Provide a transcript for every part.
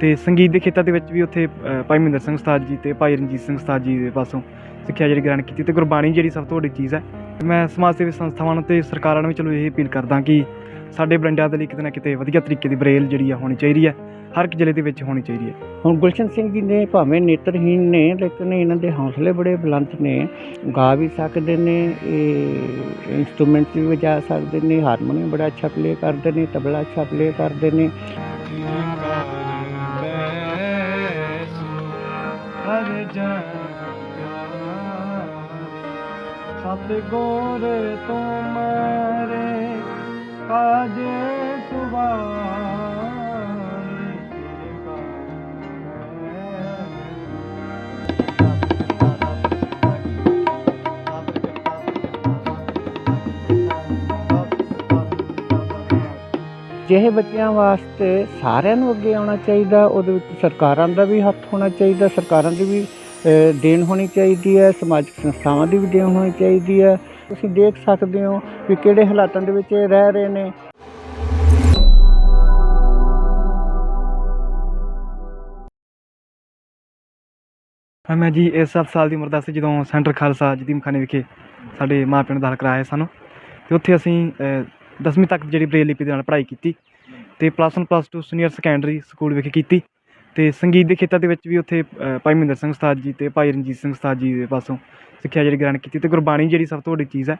ਤੇ ਸੰਗੀਤ ਦੇ ਖੇਤਰ ਦੇ ਵਿੱਚ ਵੀ ਉੱਥੇ ਅ, ਭਾਈ ਮਹਿੰਦਰ ਸਿੰਘ ਉਸਤਾਦ ਜੀ ਤੇ ਭਾਈ ਰਣਜੀਤ ਸਿੰਘ ਉਸਤਾਦ ਜੀ ਦੇ ਪਾਸੋਂ ਸਿੱਖਿਆ ਜਿਹੜੀ ਗ੍ਰਹਿਣ ਕੀਤੀ ਤੇ ਗੁਰਬਾਣੀ ਜਿਹੜੀ ਸਭ ਤੋਂ ਵੱਡੀ ਚੀਜ਼ ਹੈ। ਤੇ ਮੈਂ ਸਮਾਜ ਸੇਵੀ ਸੰਸਥਾਵਾਂ ਨੂੰ ਤੇ ਸਰਕਾਰਾਂ ਨੂੰ ਵੀ ਚਲੋ ਇਹ ਅਪੀਲ ਕਰਦਾ ਕਿ ਸਾਡੇ ਬਰਿੰਡਿਆਂ ਦੇ ਲਈ ਕਿਤੇ ਨਾ ਕਿਤੇ ਵਧੀਆ ਤਰੀਕੇ ਦੀ ਬਰੇਲ ਜਿਹੜੀ ਆ ਹੋਣੀ ਚਾਹੀਦੀ ਹੈ। ਹਰ ਇੱਕ ਜ਼ਿਲ੍ਹੇ ਦੇ ਵਿੱਚ ਹੋਣੀ ਚਾਹੀਦੀ ਹੈ। ਹੁਣ ਗੁਲਸ਼ਨ ਸਿੰਘ ਜੀ ਨੇ ਭਾਵੇਂ ਨੇਤਰਹੀਨ ਨੇ ਲੇਕਿਨ ਇਹਨਾਂ ਦੇ ਹੌਸਲੇ ਬੜੇ ਬੁਲੰਦ ਨੇ। ਗਾ ਵੀ ਸਕਦੇ ਨੇ ਇਹ ਇਨਸਟਰੂਮੈਂਟ ਵੀ ਵਜਾ ਸਕਦੇ ਨੇ ਹਾਰਮੋਨੀਅਮ ਬੜਾ ਅੱਛਾ ਪਲੇ ਕਰਦੇ ਨੇ ਤਬਲਾ ਅੱਛਾ ਪਲੇ ਕਰਦੇ ਨੇ। ਸਤ ਗੋਰ ਤੁਮਾਰੇ ਕਾਜੇ ਜਿਹੇ ਬੱਚਿਆਂ ਵਾਸਤੇ ਸਾਰਿਆਂ ਨੂੰ ਅੱਗੇ ਆਉਣਾ ਚਾਹੀਦਾ, ਉਹਦੇ ਵਿੱਚ ਸਰਕਾਰਾਂ ਦਾ ਵੀ ਹੱਥ ਹੋਣਾ ਚਾਹੀਦਾ, ਸਰਕਾਰਾਂ ਦੀ ਵੀ ਦੇਣ ਹੋਣੀ ਚਾਹੀਦੀ ਹੈ, ਸਮਾਜਿਕ ਸੰਸਥਾਵਾਂ ਦੀ ਵੀ ਦੇਣ ਹੋਣੀ ਚਾਹੀਦੀ ਹੈ। ਤੁਸੀਂ ਦੇਖ ਸਕਦੇ ਹੋ ਵੀ ਕਿਹੜੇ ਹਾਲਾਤਾਂ ਦੇ ਵਿੱਚ ਰਹਿ ਰਹੇ ਨੇ। ਮੈਂ ਜੀ ਇਸ ਸੱਤ ਸਾਲ ਦੀ ਉਮਰ ਦਾ ਸੀ ਜਦੋਂ ਸੈਂਟਰ ਖਾਲਸਾ ਜਦੀਮਖਾਨੇ ਵਿਖੇ ਸਾਡੇ ਮਾਪਿਆਂ ਨੇ ਦਾਖਲ ਕਰਾਇਆ ਸਾਨੂੰ। ਤੇ ਉੱਥੇ ਅਸੀਂ 10ਵੀਂ ਤੱਕ ਜਿਹੜੀ ਬ੍ਰੇਲ ਲਿਪੀ ਦੇ ਨਾਲ ਪੜ੍ਹਾਈ ਕੀਤੀ ਤੇ plus 1 plus 2 senior secondary school ਵਿਖੇ ਕੀਤੀ ਤੇ ਸੰਗੀਤ ਦੇ ਖੇਤਰ ਦੇ ਵਿੱਚ ਵੀ ਉੱਥੇ ਭਾਈ ਮਹਿੰਦਰ ਸਿੰਘ ਉਸਤਾਦ ਜੀ ਤੇ ਭਾਈ ਰਣਜੀਤ ਸਿੰਘ ਉਸਤਾਦ ਜੀ ਦੇ ਪਾਸੋਂ ਸਿੱਖਿਆ ਜਿਹੜੀ ਗ੍ਰਹਿਣ ਕੀਤੀ ਤੇ ਗੁਰਬਾਣੀ ਜਿਹੜੀ ਸਭ ਤੋਂ ਵੱਡੀ ਚੀਜ਼ ਹੈ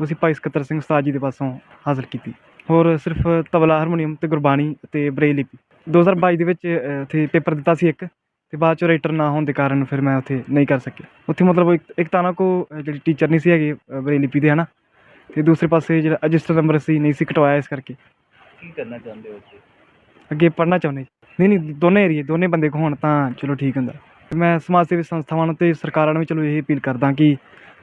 ਉਹ ਅਸੀਂ ਭਾਈ ਸਕੱਤਰ ਸਿੰਘ ਉਸਤਾਦ ਜੀ ਦੇ ਪਾਸੋਂ ਹਾਸਲ ਕੀਤੀ। ਹੋਰ ਸਿਰਫ ਤਬਲਾ ਹਾਰਮੋਨੀਅਮ ਤੇ ਗੁਰਬਾਣੀ ਤੇ ਬ੍ਰੇਲ ਲਿਪੀ। 2022 ਦੇ ਵਿੱਚ ਇੱਥੇ ਪੇਪਰ ਦਿੱਤਾ ਸੀ ਇੱਕ ਤੇ ਬਾਅਦ ਚ ਰਾਈਟਰ ਨਾ ਹੋਣ ਦੇ ਕਾਰਨ ਫਿਰ ਮੈਂ ਉੱਥੇ ਨਹੀਂ ਕਰ ਸਕਿਆ। ਉੱਥੇ ਮਤਲਬ ਇੱਕ ਤਾਂ ਨਾ ਕੋ ਜਿਹੜੀ ਟੀਚਰ ਨਹੀਂ ਸੀ ਹੈਗੇ ਅ, ਬਰੇਲੀ ਲਿਪੀ ਦੇ ਹਨਾ? ਤੇ ਦੂਸਰੇ ਪਾਸੇ ਜਿਹੜਾ ਰਜਿਸਟਰ ਨੰਬਰ ਸੀ ਨਹੀਂ ਸੀ ਕਟਵਾਇਆ ਇਸ ਕਰਕੇ। ਕੀ ਕਰਨਾ ਚਾਹੁੰਦੇ ਹੋ ਤੁਸੀਂ ਅੱਗੇ ਪੜ੍ਹਨਾ ਚਾਹੁੰਦੇ ਜੀ। ਨਹੀਂ ਨਹੀਂ ਦੋਨੇ ਏਰੀਏ ਦੋਨੇ ਬੰਦੇ ਕੋ ਹੋਣ ਤਾਂ ਚਲੋ ਠੀਕ ਹੁੰਦਾ। ਮੈਂ ਸਮਾਜ ਸੇਵੀ ਸੰਸਥਾਵਾਂ ਨੂੰ ਤੇ ਸਰਕਾਰਾਂ ਨੂੰ ਵੀ ਚਲੋ ਇਹ ਅਪੀਲ ਕਰਦਾ ਕਿ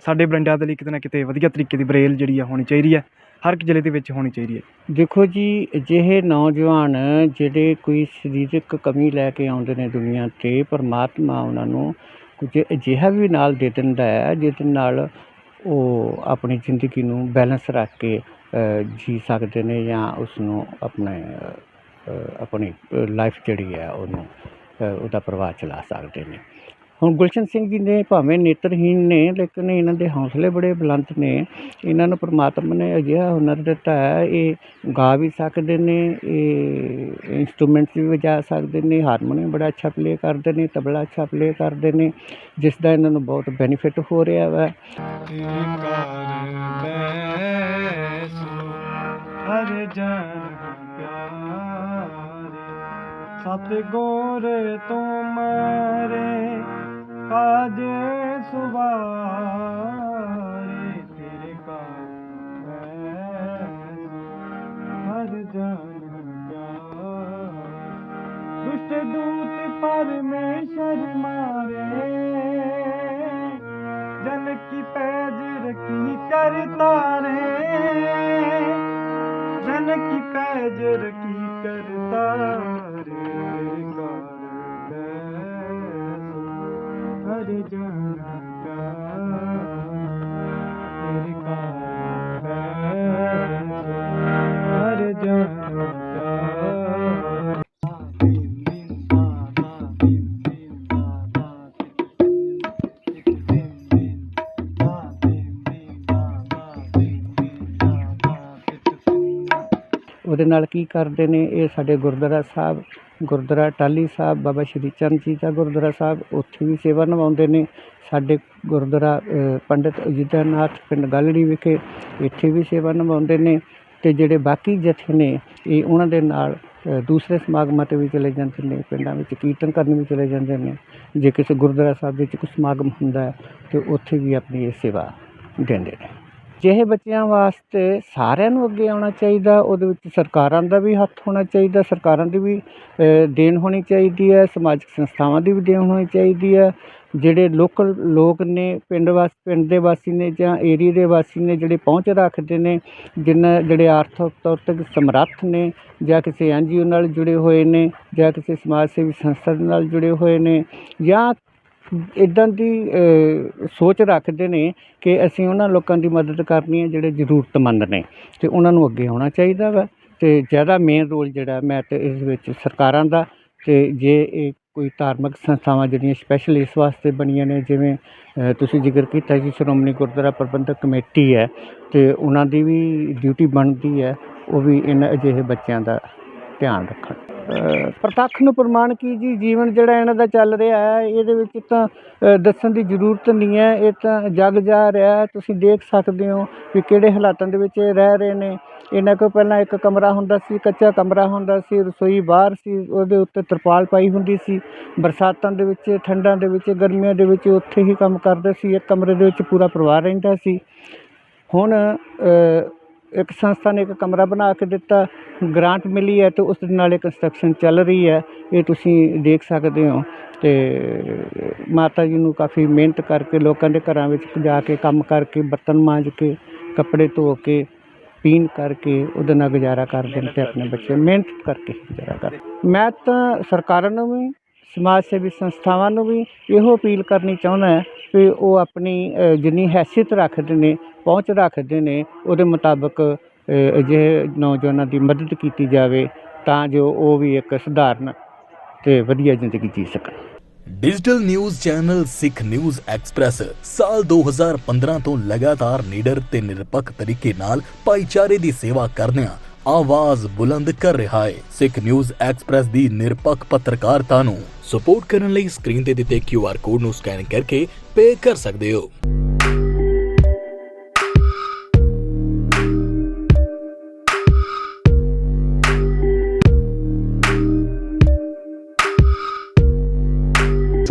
ਸਾਡੇ ਬਰਿੰਡਿਆਂ ਦੇ ਲਈ ਕਿਤੇ ਨਾ ਕਿਤੇ ਵਧੀਆ ਤਰੀਕੇ ਦੀ ਬਰੇਲ ਜਿਹੜੀ ਆ ਹੋਣੀ ਚਾਹੀਦੀ ਹੈ ਹਰ ਇੱਕ ਜ਼ਿਲ੍ਹੇ ਦੇ ਵਿੱਚ ਹੋਣੀ ਚਾਹੀਦੀ ਹੈ ਦੇਖੋ ਜੀ ਅਜਿਹੇ ਨੌਜਵਾਨ ਜਿਹੜੇ ਕੋਈ ਸਰੀਰਕ ਕਮੀ ਲੈ ਕੇ ਆਉਂਦੇ ਨੇ ਦੁਨੀਆ ਤੇ ਪਰਮਾਤਮਾ ਉਹਨਾਂ ਨੂੰ ਕੁਝ ਅਜਿਹਾ ਵੀ ਨਾਲ ਦੇ ਦਿੰਦਾ ਹੈ ਜਿਹਦੇ ਨਾਲ ਉਹ ਆਪਣੀ ਜ਼ਿੰਦਗੀ ਨੂੰ ਬੈਲੈਂਸ ਰੱਖ ਕੇ ਜੀ ਸਕਦੇ ਨੇ ਜਾਂ ਉਸ ਨੂੰ ਆਪਣੇ ਆਪਣੀ ਲਾਈਫ ਜਿਹੜੀ ਹੈ ਉਹਨੂੰ ਉਹਦਾ ਪ੍ਰਵਾਹ ਚਲਾ ਸਕਦੇ ਨੇ। ਹੁਣ ਗੁਲਸ਼ਨ ਸਿੰਘ ਜੀ ਨੇ ਭਾਵੇਂ ਨੇਤਰਹੀਣ ਨੇ, ਲੇਕਿਨ ਇਹਨਾਂ ਦੇ ਹੌਸਲੇ ਬੜੇ ਬੁਲੰਦ ਨੇ। ਇਹਨਾਂ ਨੂੰ ਪਰਮਾਤਮਾ ਨੇ ਅਜਿਹਾ ਹੁਨਰ ਦਿੱਤਾ ਹੈ, ਇਹ ਗਾ ਵੀ ਸਕਦੇ ਨੇ, ਇਹ ਇੰਸਟਰੂਮੈਂਟਸ ਵੀ ਵਜਾ ਸਕਦੇ ਨੇ ਹਾਰਮੋਨੀਅਮ ਬੜਾ ਅੱਛਾ ਪਲੇ ਕਰਦੇ ਨੇ, ਤਬਲਾ ਅੱਛਾ ਪਲੇ ਕਰਦੇ ਨੇ, ਜਿਸ ਦਾ ਇਹਨਾਂ ਨੂੰ ਬਹੁਤ ਬੈਨੀਫਿਟ ਹੋ ਰਿਹਾ ਵਾ। ਹਰ ਜਨ ਪਿਆਰੇ ਸਤ ਗੋਰ ਤੁਮਾਰੇ पजा हर जान दुष्ट दूत पर रे जनकी पैजर की कर तारे। जन की कर तारे ਹਰ ਉਹਦੇ ਨਾਲ ਕੀ ਕਰਦੇ ਨੇ? ਇਹ ਸਾਡੇ ਗੁਰਦੁਆਰਾ ਸਾਹਿਬ ਗੁਰਦੁਆਰਾ ਟਾਲੀ ਸਾਹਿਬ ਬਾਬਾ ਸ਼੍ਰੀ ਚੰਦ ਜੀ ਦਾ ਗੁਰਦੁਆਰਾ ਸਾਹਿਬ ਉੱਥੇ ਵੀ ਸੇਵਾ ਨਿਭਾਉਂਦੇ ਨੇ। ਸਾਡੇ ਗੁਰਦੁਆਰਾ ਅ, ਪੰਡਿਤ ਅਜੀਤਾਨਾਥ ਪਿੰਡ ਗਾਲੜੀ ਵਿਖੇ ਇੱਥੇ ਵੀ ਸੇਵਾ ਨਿਭਾਉਂਦੇ ਨੇ ਤੇ ਜਿਹੜੇ ਬਾਕੀ ਜਥੇ ਨੇ ਇਹ ਉਹਨਾਂ ਦੇ ਨਾਲ ਦੂਸਰੇ ਸਮਾਗਮਾਂ ਤੇ ਵੀ ਚਲੇ ਜਾਂਦੇ ਨੇ ਪਿੰਡਾਂ ਵਿੱਚ ਕੀਰਤਨ ਕਰਨ ਵੀ ਚਲੇ ਜਾਂਦੇ ਨੇ। ਜੇ ਕਿਸੇ ਗੁਰਦੁਆਰਾ ਸਾਹਿਬ ਵਿੱਚ ਕੋਈ ਸਮਾਗਮ ਹੁੰਦਾ ਹੈ ਤੇ ਉੱਥੇ ਵੀ ਆਪਣੀ ਇਹ ਸੇਵਾ ਦਿੰਦੇ ਨੇ। ਅਜਿਹੇ ਬੱਚਿਆਂ ਵਾਸਤੇ ਸਾਰਿਆਂ ਨੂੰ ਅੱਗੇ ਆਉਣਾ ਚਾਹੀਦਾ, ਉਹਦੇ ਵਿੱਚ ਸਰਕਾਰਾਂ ਦਾ ਵੀ ਹੱਥ ਹੋਣਾ ਚਾਹੀਦਾ, ਸਰਕਾਰਾਂ ਦੀ ਵੀ ਦੇਣ ਹੋਣੀ ਚਾਹੀਦੀ ਹੈ, ਸਮਾਜਿਕ ਸੰਸਥਾਵਾਂ ਦੀ ਵੀ ਦੇਣ ਹੋਣੀ ਚਾਹੀਦੀ ਹੈ। ਜਿਹੜੇ ਲੋਕਲ ਲੋਕ ਨੇ, ਪਿੰਡ ਵਾਸ, ਪਿੰਡ ਦੇ ਵਾਸੀ ਨੇ ਜਾਂ ਏਰੀਏ ਦੇ ਵਾਸੀ ਨੇ ਜਿਹੜੇ ਪਹੁੰਚ ਰੱਖਦੇ ਨੇ ਜਿਨ੍ਹਾਂ ਜਿਹੜੇ ਆਰਥਿਕ ਤੌਰ ਤੇ ਸਮਰੱਥ ਨੇ ਜਾਂ ਕਿਸੇ ਐੱਨ ਜੀ ਓ ਨਾਲ ਜੁੜੇ ਹੋਏ ਨੇ ਜਾਂ ਕਿਸੇ ਸਮਾਜ ਸੇਵੀ ਸੰਸਥਾ ਦੇ ਨਾਲ ਜੁੜੇ ਹੋਏ ਨੇ ਜਾਂ ਇੱਦਾਂ ਦੀ ਸੋਚ ਰੱਖਦੇ ਨੇ ਕਿ ਅਸੀਂ ਉਹਨਾਂ ਲੋਕਾਂ ਦੀ ਮਦਦ ਕਰਨੀ ਹੈ ਜਿਹੜੇ ਜ਼ਰੂਰਤਮੰਦ ਨੇ ਅਤੇ ਉਹਨਾਂ ਨੂੰ ਅੱਗੇ ਆਉਣਾ ਚਾਹੀਦਾ ਵਾ ਅਤੇ ਜ਼ਿਆਦਾ ਮੇਨ ਰੋਲ ਜਿਹੜਾ ਮੈਂ ਤਾਂ ਇਸ ਵਿੱਚ ਸਰਕਾਰਾਂ ਦਾ ਅਤੇ ਜੇ ਇਹ ਕੋਈ ਧਾਰਮਿਕ ਸੰਸਥਾਵਾਂ ਜਿਹੜੀਆਂ ਸਪੈਸ਼ਲ ਇਸ ਵਾਸਤੇ ਬਣੀਆਂ ਨੇ ਜਿਵੇਂ ਤੁਸੀਂ ਜ਼ਿਕਰ ਕੀਤਾ ਜੀ ਸ਼੍ਰੋਮਣੀ ਗੁਰਦੁਆਰਾ ਪ੍ਰਬੰਧਕ ਕਮੇਟੀ ਹੈ ਅਤੇ ਉਹਨਾਂ ਦੀ ਵੀ ਡਿਊਟੀ ਬਣਦੀ ਹੈ, ਉਹ ਵੀ ਇਹਨਾਂ ਅਜਿਹੇ ਬੱਚਿਆਂ ਦਾ ਧਿਆਨ ਰੱਖਣ। ਪ੍ਰਤੱਖ ਨੂੰ ਪ੍ਰਮਾਣ ਕੀ ਜੀ? ਜੀਵਨ ਜਿਹੜਾ ਇਹਨਾਂ ਦਾ ਚੱਲ ਰਿਹਾ ਹੈ, ਇਹਦੇ ਵਿੱਚ ਤਾਂ ਦੱਸਣ ਦੀ ਜ਼ਰੂਰਤ ਨਹੀਂ ਹੈ। ਇਹ ਤਾਂ ਜਗ ਜਾ ਰਿਹਾ ਤੁਸੀਂ ਦੇਖ ਸਕਦੇ ਹੋ ਕਿ ਕਿਹੜੇ ਹਾਲਾਤਾਂ ਦੇ ਵਿੱਚ ਇਹ ਰਹਿ ਰਹੇ ਨੇ। ਇਹਨਾਂ ਕੋਲ ਪਹਿਲਾਂ ਇੱਕ ਕਮਰਾ ਹੁੰਦਾ ਸੀ, ਕੱਚਾ ਕਮਰਾ ਹੁੰਦਾ ਸੀ, ਰਸੋਈ ਬਾਹਰ ਸੀ, ਉਹਦੇ ਉੱਤੇ ਤਰਪਾਲ ਪਾਈ ਹੁੰਦੀ ਸੀ। ਬਰਸਾਤਾਂ ਦੇ ਵਿੱਚ, ਠੰਡਾਂ ਦੇ ਵਿੱਚ, ਗਰਮੀਆਂ ਦੇ ਵਿੱਚ ਉੱਥੇ ਹੀ ਕੰਮ ਕਰਦੇ ਸੀ। ਇੱਕ ਕਮਰੇ ਦੇ ਵਿੱਚ ਪੂਰਾ ਪਰਿਵਾਰ ਰਹਿੰਦਾ ਸੀ। ਹੁਣ ਇੱਕ ਸੰਸਥਾ ਨੇ ਇੱਕ ਕਮਰਾ ਬਣਾ ਕੇ ਦਿੱਤਾ, ਗ੍ਰਾਂਟ ਮਿਲੀ ਹੈ ਤੇ ਉਸ ਦੇ ਨਾਲ ਇਹ ਕੰਸਟਰਕਸ਼ਨ ਚੱਲ ਰਹੀ ਹੈ, ਇਹ ਤੁਸੀਂ ਦੇਖ ਸਕਦੇ ਹੋ ਤੇ ਮਾਤਾ ਜੀ ਨੂੰ ਕਾਫੀ ਮਿਹਨਤ ਕਰਕੇ ਲੋਕਾਂ ਦੇ ਘਰਾਂ ਵਿੱਚ ਜਾ ਕੇ ਕੰਮ ਕਰਕੇ, ਬਰਤਨ ਮਾਂਜ ਕੇ, ਕੱਪੜੇ ਧੋ ਕੇ, ਪੀਣ ਕਰਕੇ ਉਹਦੇ ਨਾਲ ਗੁਜ਼ਾਰਾ ਕਰਦੇ ਨੇ ਤੇ ਆਪਣੇ ਬੱਚੇ ਮਿਹਨਤ ਕਰਕੇ ਗੁਜ਼ਾਰਾ ਕਰਦੇ ਮੈਂ ਤਾਂ ਸਰਕਾਰਾਂ ਨੂੰ ਵੀ, ਸਮਾਜ ਸੇਵੀ ਸੰਸਥਾਵਾਂ ਨੂੰ ਵੀ ਇਹੋ ਅਪੀਲ ਕਰਨੀ ਚਾਹੁੰਦਾ ਹੈ ਕਿ ਉਹ ਆਪਣੀ ਜਿੰਨੀ ਹੈਸੀਅਤ ਰੱਖਦੇ ਨੇ ਪਹੁੰਚ ਰੱਖਦੇ ਨੇ, ਉਹਦੇ ਮੁਤਾਬਕ ਅਜਿਹੇ ਨੌਜਵਾਨਾਂ ਦੀ ਮਦਦ ਕੀਤੀ ਜਾਵੇ ਤਾਂ ਜੋ ਉਹ ਵੀ ਇੱਕ ਸਧਾਰਨ ਤੇ ਵਧੀਆ ਜ਼ਿੰਦਗੀ ਜੀ ਸਕਣ। Digital news channel Sikh news express ਸਾਲ 2015 ਤੋਂ ਲਗਾਤਾਰ ਨਿਡਰ ਤੇ ਨਿਰਪੱਖ ਤਰੀਕੇ ਨਾਲ ਭਾਈਚਾਰੇ ਦੀ ਸੇਵਾ ਕਰਦਿਆਂ ਆਵਾਜ਼ ਬੁਲੰਦ ਕਰ ਰਿਹਾ ਹੈ। ਸਿੱਖ ਨਿਊਜ਼ ਐਕਸਪ੍ਰੈਸ ਦੀ ਨਿਰਪੱਖ ਪੱਤਰਕਾਰਤਾ ਨੂੰ ਸਪੋਰਟ ਕਰਨ ਲਈ ਸਕਰੀਨ ਤੇ ਦਿੱਤੇ QR ਕੋਡ ਨੂੰ ਸਕੈਨ ਕਰਕੇ ਪੇ ਕਰ ਸਕਦੇ ਹੋ।